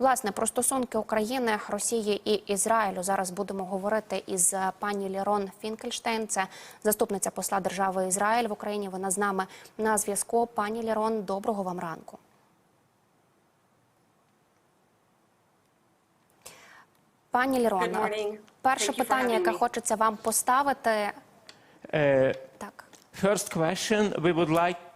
Власне, про стосунки України, Росії і Ізраїлю зараз будемо говорити із е, пані Лірон Фінкельштейн. Це заступниця посла держави Ізраїль в Україні. Вона з нами на зв'язку. Пані Лірон, доброго вам ранку. Пані Лірон, перше питання, яке хочеться вам поставити, Uh, так. first question, we would like Е,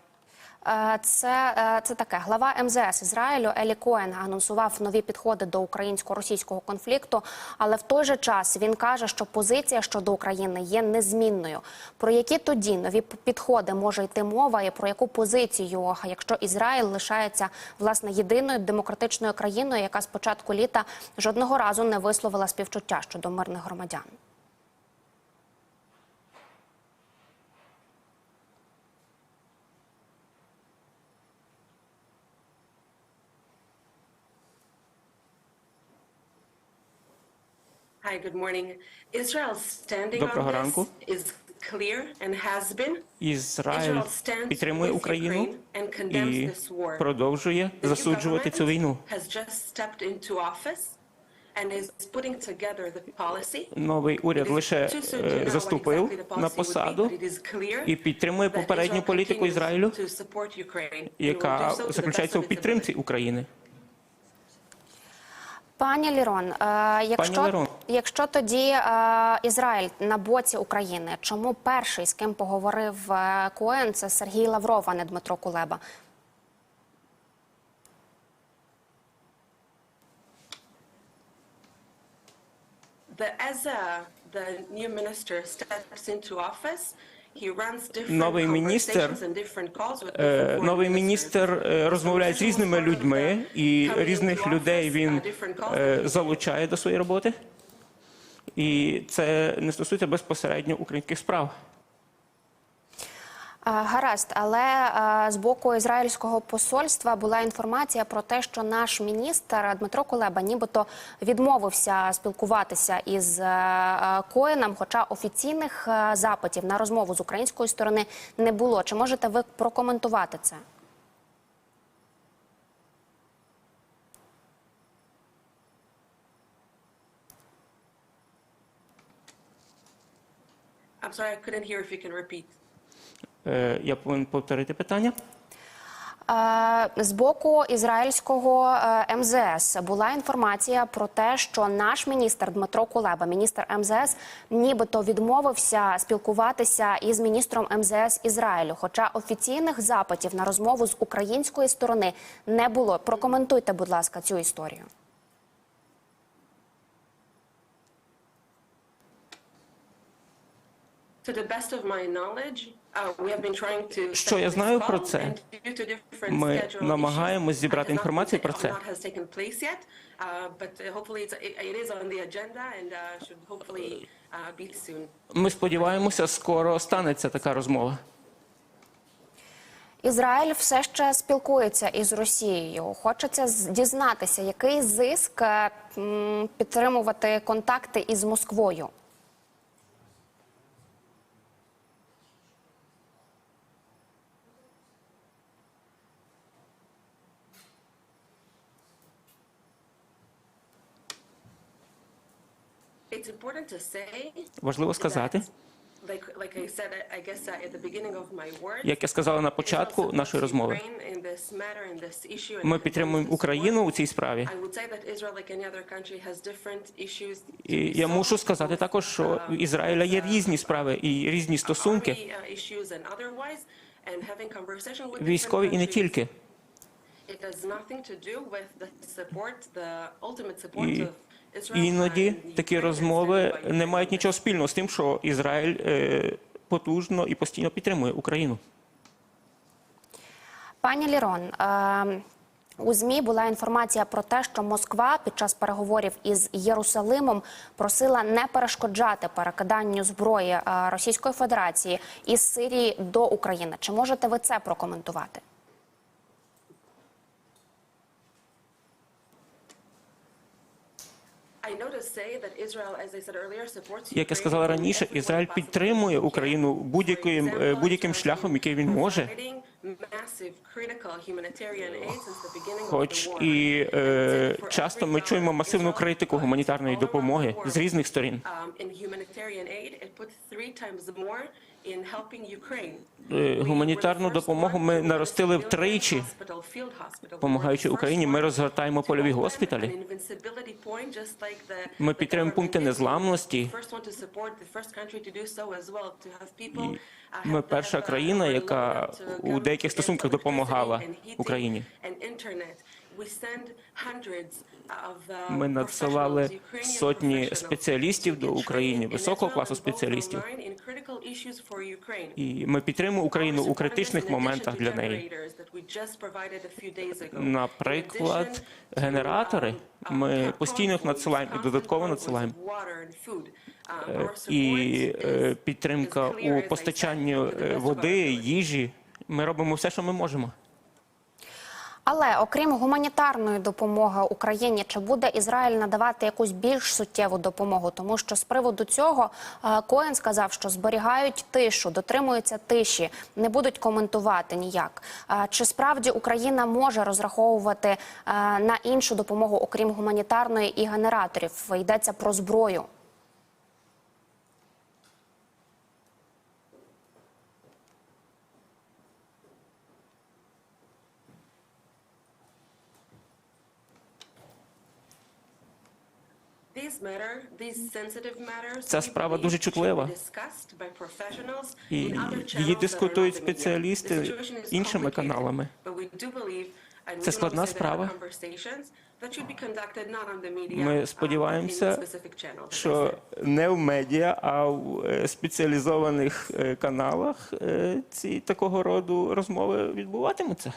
Це, е, це таке. Глава МЗС Ізраїлю Елі Коен анонсував нові підходи до українсько-російського конфлікту, але в той же час він каже, що позиція щодо України є незмінною. Про які тоді нові підходи може йти мова, і про яку позицію, якщо Ізраїль лишається власне єдиною демократичною країною, яка з початку літа жодного разу не висловила співчуття щодо мирних громадян? Доброго on ранку. this is clear and has been. Ізраїль підтримує Україну і продовжує засуджувати цю війну. government has just stepped into office and is putting together the policy. Новий уряд лише е, заступив на посаду і підтримує попередню політику Ізраїлю, яка заключається у підтримці. України. Пані Лірон, е, якщо, Лірон. якщо тоді е, Ізраїль на боці України, чому перший, з ким поговорив е, Коен, це Сергій Лавров, а не Дмитро Кулеба? The, as uh, the new minister steps into office, Новий міністр, Е, Новий міністр е, розмовляє з різними людьми, і різних людей він е, залучає до своєї роботи. І це не стосується безпосередньо українських справ. Е, Гаразд, але е, з боку ізраїльського посольства була інформація про те, що наш міністр Дмитро Кулеба нібито відмовився спілкуватися із е, Коеном, хоча офіційних запитів на розмову з української сторони не було. Чи можете ви прокоментувати це? I'm sorry, I couldn't hear if you can repeat. Е, Я повинен повторити питання. Е, З боку ізраїльського е, МЗС була інформація про те, що наш міністр Дмитро Кулеба, міністр МЗС, нібито відмовився спілкуватися із міністром МЗС Ізраїлю. Хоча офіційних запитів на розмову з української сторони не було. Прокоментуйте, будь ласка, цю історію. To the best of my knowledge, uh, we have been trying to Що я знаю про це? and due to different Ми намагаємось зібрати інформацію про це. not has taken place yet, uh, but uh, hopefully it's, it, it is on the agenda and should hopefully be soon. Ми сподіваємося, скоро станеться така розмова. Ізраїль все ще спілкується із Росією. Хочеться дізнатися, який зиск е, підтримувати контакти із Москвою. It's important to say Важливо сказати, that, like, like I said, I I guess uh, at the beginning of my words, як я сказала на початку нашої розмови, ми підтримуємо. Україну у цій справі. I would say that Israel, like any other country, has different issues. І я мушу сказати також, що uh, в Ізраїля є різні справи і різні стосунки, uh, військові і не тільки. It has nothing to do with the support, the ultimate support of іноді такі розмови не мають нічого спільного з тим, що Ізраїль е, потужно і постійно підтримує Україну. Пані Лірон, е, у ЗМІ була інформація про те, що Москва під час переговорів із Єрусалимом просила не перешкоджати перекиданню зброї е, Російської Федерації із Сирії до України. Чи можете ви це прокоментувати? Як я сказала раніше, Ізраїль підтримує. Україну будь-яким е, будь-яким шляхом, який він може. Хоч і е, часто ми чуємо масивну критику гуманітарної допомоги з різних сторін. Um. Е, Гуманітарну допомогу ми наростили втричі. first Україні, ми розгортаємо польові госпіталі. Ми підтримуємо пункти незламності. І uh, ми перша uh, країна, яка у деяких стосунках допомагала Україні. Uh, Ми надсилали сотні спеціалістів до України, високого класу спеціалістів. І ми підтримуємо Україну у критичних моментах для неї. Наприклад, генератори ми постійно їх надсилаємо і додатково надсилаємо. Е, І е, підтримка у постачанні води, їжі. Ми робимо все, що ми можемо. Але окрім гуманітарної допомоги Україні, чи буде Ізраїль надавати якусь більш суттєву допомогу? Тому що з приводу цього е, Коен сказав, що зберігають тишу, дотримуються тиші, не будуть коментувати ніяк. Е, Чи справді Україна може розраховувати е, на іншу допомогу, окрім гуманітарної і генераторів? Йдеться про зброю. Ця справа дуже чутлива. І її дискутують спеціалісти іншими каналами. Це складна справа. Ми сподіваємося, Що не в медіа, а в е, спеціалізованих е, каналах е, ці такого роду розмови відбуватимуться.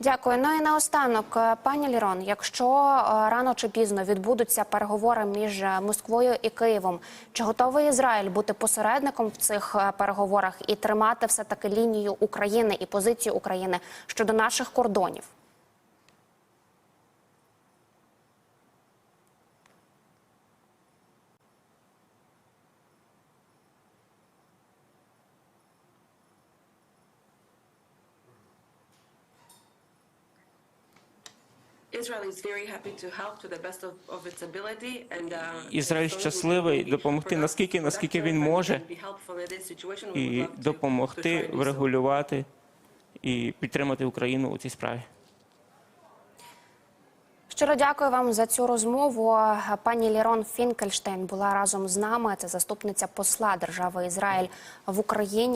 Дякую. Ну і наостанок, е, пані Лірон, якщо е, рано чи пізно відбудуться переговори між е, Москвою і Києвом, чи готовий Ізраїль бути посередником в цих переговорах і тримати все таки лінію України і позицію України щодо наших кордонів? Ізраїль щасливий допомогти наскільки, наскільки він може, І допомогти врегулювати і підтримати Україну у цій справі. Щиро дякую вам за цю розмову. Пані Лірон Фінкельштейн була разом з нами. Це заступниця посла держави Ізраїль в Україні.